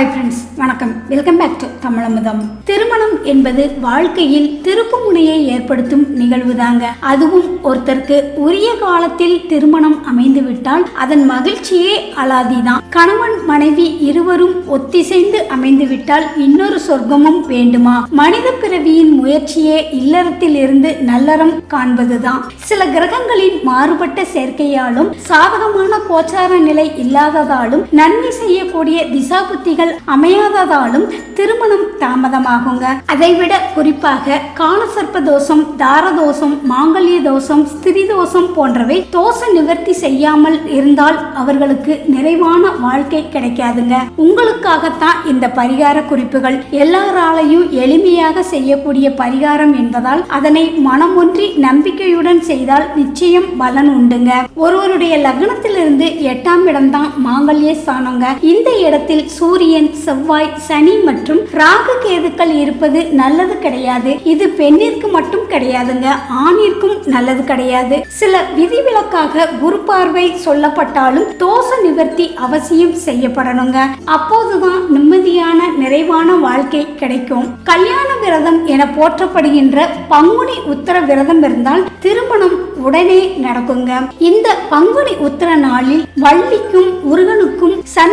Hi friends வணக்கம். Welcome back to Tamizhamudham. திருமணம் என்பது வாழ்க்கையில் திருப்பு முனையை ஏற்படுத்தும் நிகழ்வு தாங்க அதுவும் ஒருத்தருக்கு உரிய காலத்தில் திருமணம் அமைந்து விட்டால் அதன் மகிழ்ச்சியே அலாதிதான். கணவன் மனைவி இருவரும் ஒத்திசைந்து அமைந்து விட்டால் இன்னொரு சொர்க்கமும் வேண்டுமா? மனித பிறவியின் முயற்சியே இல்லறத்தில் இருந்து நல்லறம் காண்பதுதான். சில கிரகங்களின் மாறுபட்ட சேர்க்கையாலும் சாதகமான கோச்சார நிலை இல்லாததாலும் நன்மை செய்யக்கூடிய திசாபுத்திகள் அமையாததாலும் திருமணம் தாமதமாகுங்க. அதைவிட குறிப்பாக காலசர்ப்ப தோஷம் தாரதோஷம் மாங்கல்ய தோஷம் ஸ்திரி தோஷம் போன்றவை தோஷ நிவர்த்தி செய்யாமல் இருந்தால் அவர்களுக்கு நிறைவான வாழ்க்கை கிடைக்காதுங்க. உங்களுக்காகத்தான் இந்த பரிகார குறிப்புகள். எல்லாராலையும் எளிமையாக செய்யக்கூடிய பரிகாரம் என்பதால் அதனை மனமொன்றி நம்பிக்கையுடன் செய்தால் நிச்சயம் பலன் உண்டுங்க. ஒருவருடைய லக்னத்திலிருந்து எட்டாம் இடம்தான் மாங்கல்ய ஸ்தானங்க. இந்த இடத்தில் சூரியன் செவ்வாய் செவ்வாய் சனி மற்றும் ராகு கேதுக்கள் இருப்பது நல்லது கிடையாது. இது பெண்ணிற்கு மட்டும் கிடையாதுங்க. ஆணிற்கும் நல்லது கிடையாது. சில விதிவிலக்காக குரு பார்வை சொல்லப்பட்டாலும் தோஷ நிவர்த்தி அவசியம் செய்யப்படணுங்க. அப்போதுதான் நிம்மதியான நிறைவான வாழ்க்கை கிடைக்கும். கல்யாண விரதம் என போற்றப்படுகின்ற பங்குனி உத்தர விரதம் இருந்தால் திருமணம் உடனே நடக்குங்க. இந்த பங்குனி உத்தர நாளில் வள்ளிக்கும் முருகனுக்கும் சந்நிதியில்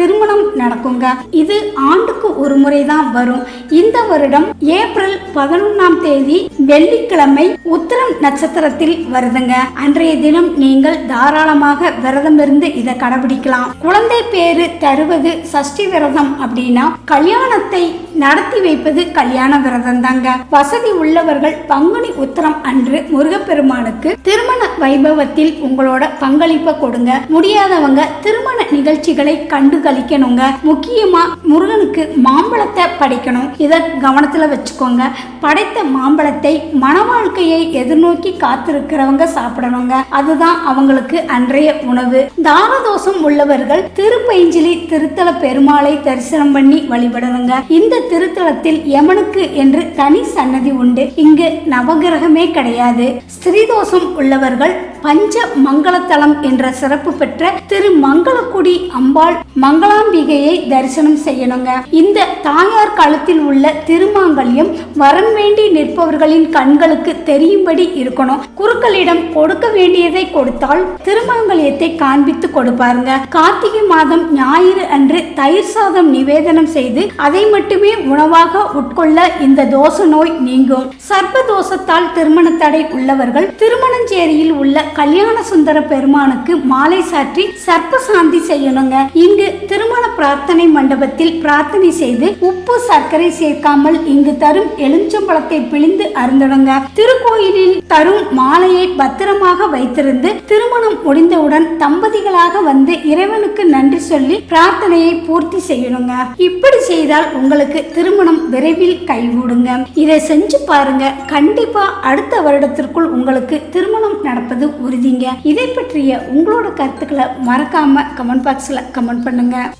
திருமணம் நடக்குங்க. இது ஆண்டுக்கு ஒரு முறை தான் வரும். இந்த வருடம் ஏப்ரல் பதினொன்னாம் தேதி வெள்ளிக்கிழமை உத்திரம் நட்சத்திரத்தில் வருதுங்க. அன்றைய தினம் நீங்கள் தாராளமாக விரதம் இருந்து இதை கடைபிடிக்கலாம். குழந்தை பேரு தருவது சஷ்டி விரதம் அப்படின்னா கல்யாணத்தை நடத்தி வைப்பது கல்யாண விரதம் தாங்க. வசதி உள்ளவர்கள் பங்குனி உத்திரம் அன்று முருகப்பெருமானுக்கு திருமண வைபவத்தில் உங்களோட பங்களிப்பை கொடுங்க. முடியாதவங்க திருமண நிகழ்ச்சிகளை கண்டு கழிக்கணுங்க முக்கியமா முருகனுக்கு மாம்பழத்தை படைக்கணும். இதை கவனத்துல வச்சுக்கோங்க. படைத்த மாம்பழத்தை மன வாழ்க்கையை எதிர்நோக்கி காத்திருக்கிறவங்க சாப்பிடணுங்க. அதுதான் அவங்களுக்கு அன்றைய உணவு. தாரதோஷம் உள்ளவர்கள் திருப்பைஞ்சிலி திருத்தல பெருமாளை தரிசனம் பண்ணி வழிபடணுங்க. இந்த திருத்தலத்தில் யமனுக்கு என்று தனி சன்னதி உண்டு. இங்கு நவகிரகமே கிடையாது. ஸ்திரீதோஷம் உள்ளவர்கள் பஞ்ச மங்களத்தலம் என்ற சிறப்பு பெற்ற திரு மங்களக்குடி அம்பாள் மங்களாம்பிகையை தரிசனம் செய்யணுங்க. இந்த தாயார் காலத்தில் உள்ள திருமாங்கல்யம் வரம் வேண்டி நிற்பவர்களின் கண்களுக்கு தெரியும்படி இருக்கணும். குருக்களிடம் கொடுக்க வேண்டியதை கொடுத்தால் திருமாங்கல்யத்தை காண்பித்து கொடுப்பாருங்க. கார்த்திகை மாதம் ஞாயிறு அன்று தயிர் சாதம் நிவேதனம் செய்து அதை மட்டுமே உணவாக உட்கொள்ள இந்த தோச நோய் நீங்கும். சர்ப்ப தோஷத்தால் திருமண தடை உள்ளவர்கள் திருமணஞ்சேரியில் உள்ள கல்யாண சுந்தர பெருமானுக்கு மாலை சாற்றி சர்ப்ப சாந்தி செய்யணுங்க. இங்கு திருமண பிரார்த்தனை மண்டபத்தில் பிரார்த்தனை செய்து உப்பு சர்க்கரை சேர்க்காமல் இங்கு தரும் எலுமிச்சம்பழத்தை பிழிந்து அருந்தணுங்க. திருக்கோயிலில் தரும் மாலையை பத்திரமாக வைத்திருந்து திருமணம் முடிந்தவுடன் தம்பதிகளாக வந்து இறைவனுக்கு நன்றி சொல்லி பிரார்த்தனையை பூர்த்தி செய்யணுங்க. இப்படி செய்தால் உங்களுக்கு திருமணம் விரைவில் கைகூடுங்க. இதை செஞ்சு பாருங்க. கண்டிப்பா அடுத்த வருடத்திற்குள் உங்களுக்கு திருமணம் நடப்பது உறுதிங்க. இதை பற்றிய உங்களோட கருத்துக்களை மறக்காம கமெண்ட் பாக்ஸில் கமெண்ட் பண்ணுங்கள்